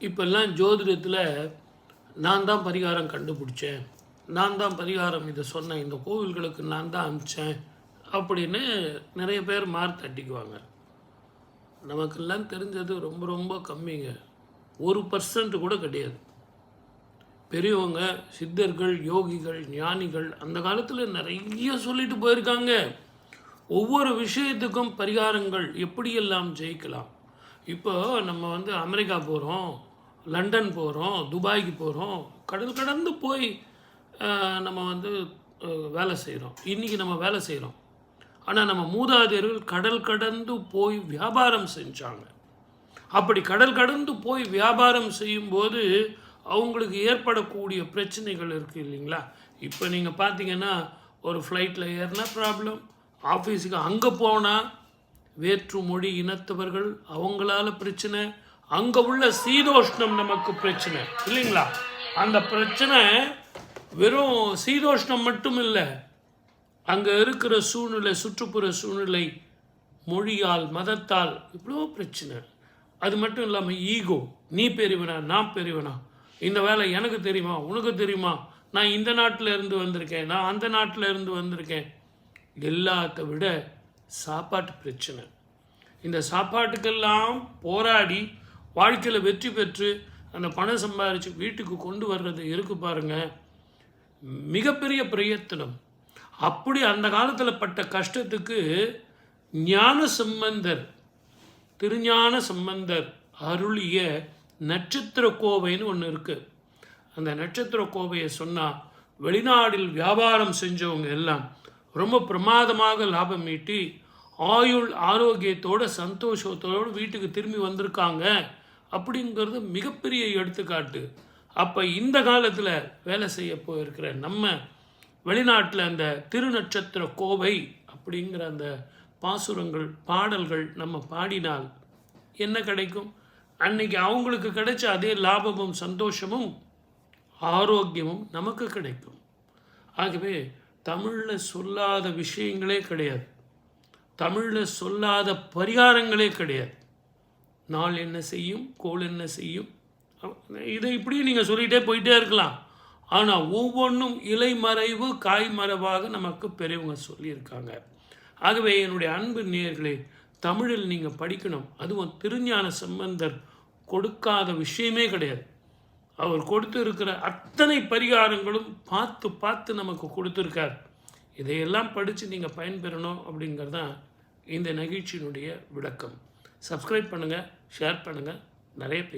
இப்போல்லாம் ஜோதிடத்தில் நான் தான் பரிகாரம் கண்டுபிடிச்சேன். நான் தான் பரிகாரம் இதை சொன்னேன். இந்த கோவில்களுக்கு நான் தான் அனுப்பிச்சேன் அப்படின்னு நிறைய பேர் மார்க் தட்டிக்குவாங்க. நமக்கெல்லாம் தெரிஞ்சது ரொம்ப ரொம்ப கம்மிங்க. ஒரு பர்சன்ட் கூட கிடையாது. பெரியவங்க சித்தர்கள் யோகிகள் ஞானிகள் அந்த காலத்தில் நிறைய சொல்லிட்டு போயிருக்காங்க. ஒவ்வொரு விஷயத்துக்கும் பரிகாரங்கள் எப்படியெல்லாம் ஜெயிக்கலாம்? இப்போ நம்ம வந்து அமெரிக்கா போகிறோம் லண்டன் போகிறோம் துபாய்க்கு போகிறோம் கடல் கடந்து போய் நம்ம வந்து வேலை செய்கிறோம் இன்றைக்கி நம்ம வேலை செய்கிறோம் ஆனால் நம்ம மூதாதையர்கள் கடல் கடந்து போய் வியாபாரம் செஞ்சாங்க. அப்படி கடல் கடந்து போய் வியாபாரம் செய்யும்போது அவங்களுக்கு ஏற்படக்கூடிய பிரச்சனைகள் இருக்குது இல்லைங்களா? இப்போ நீங்கள் பார்த்தீங்கன்னா ஒரு ஃப்ளைட்டில் ஏறினா ப்ராப்ளம் ஆஃபீஸுக்கு அங்கே போனால் வேற்று மொழி இனத்தவர்கள் அவங்களால பிரச்சனை அங்கே உள்ள சீதோஷ்ணம் நமக்கு பிரச்சனை. இல்லைங்களா? அந்த பிரச்சனை வெறும் சீதோஷ்ணம் மட்டும் இல்லை அங்கே இருக்கிற சூழ்நிலை சுற்றுப்புற சூழ்நிலை மொழியால் மதத்தால் இவ்வளோ பிரச்சனை. அது மட்டும் இல்லாமல் ஈகோ நீ பெரியவனா நான் பெரியவனா? இந்த வேலை எனக்கு தெரியுமா? உனக்கு தெரியுமா? நான் இந்த நாட்டில் இருந்து வந்திருக்கேன் நான் அந்த நாட்டில் இருந்து வந்திருக்கேன். எல்லாத்த விட சாப்பாட்டு பிரச்சனை. இந்த சாப்பாட்டுக்கெல்லாம் போராடி வாழ்க்கையில் வெற்றி பெற்று அந்த பணம் சம்பாரித்து வீட்டுக்கு கொண்டு வர்றது இருக்கு பாருங்கள் மிகப்பெரிய பிரயத்தனம். அப்படி அந்த காலத்தில் பட்ட கஷ்டத்துக்கு ஞான சம்பந்தர் திருஞான சம்பந்தர் அருளிய நட்சத்திர கோவைன்னு ஒன்று இருக்குது அந்த நட்சத்திர கோவையை சொன்னால் வெளிநாடில் வியாபாரம் செஞ்சவங்க எல்லாம் ரொம்ப பிரமாதமாக லாபம் ஈட்டி ஆயுள் ஆரோக்கியத்தோட சந்தோஷத்தோடு வீட்டுக்கு திரும்பி வந்திருக்காங்க அப்படிங்கிறது மிகப்பெரிய எடுத்துக்காட்டு. அப்போ இந்த காலத்தில் வேலை செய்ய போயிருக்கிற நம்ம வெளிநாட்டில் அந்த திருநட்சத்திர கோவை அப்படிங்கிற அந்த பாசுரங்கள் பாடல்கள் நம்ம பாடினால் என்ன கிடைக்கும்? அன்னைக்கு அவங்களுக்கு கிடைச்ச அதே லாபமும் சந்தோஷமும் ஆரோக்கியமும் நமக்கு கிடைக்கும். ஆகவே தமிழில் சொல்லாத விஷயங்களே கிடையாது. தமிழில் சொல்லாத பரிகாரங்களே கிடையாது. நாள் என்ன செய்யும் கோள் என்ன செய்யும்? இதை இப்படி நீங்கள் சொல்லிகிட்டே போயிட்டே இருக்கலாம். ஆனால் ஒவ்வொன்றும் இலை மறைவு காய் காய்மறைவாக நமக்கு பெரியவங்க சொல்லியிருக்காங்க. ஆகவே என்னுடைய அன்பு நேர்களே தமிழில் நீங்கள் படிக்கணும். அதுவும் திருஞான சம்பந்தர் கொடுக்காத விஷயமே கிடையாது. அவர் கொடுத்து இருக்கிற அத்தனை பரிகாரங்களும் பார்த்து பார்த்து நமக்கு கொடுத்துருக்கார். இதையெல்லாம் படித்து நீங்கள் பயன்பெறணும் அப்படிங்கிறது தான் இந்த நிகழ்ச்சியினுடைய விளக்கம். சப்ஸ்கிரைப் பண்ணுங்கள் ஷேர் பண்ணுங்கள் நிறைய பேர்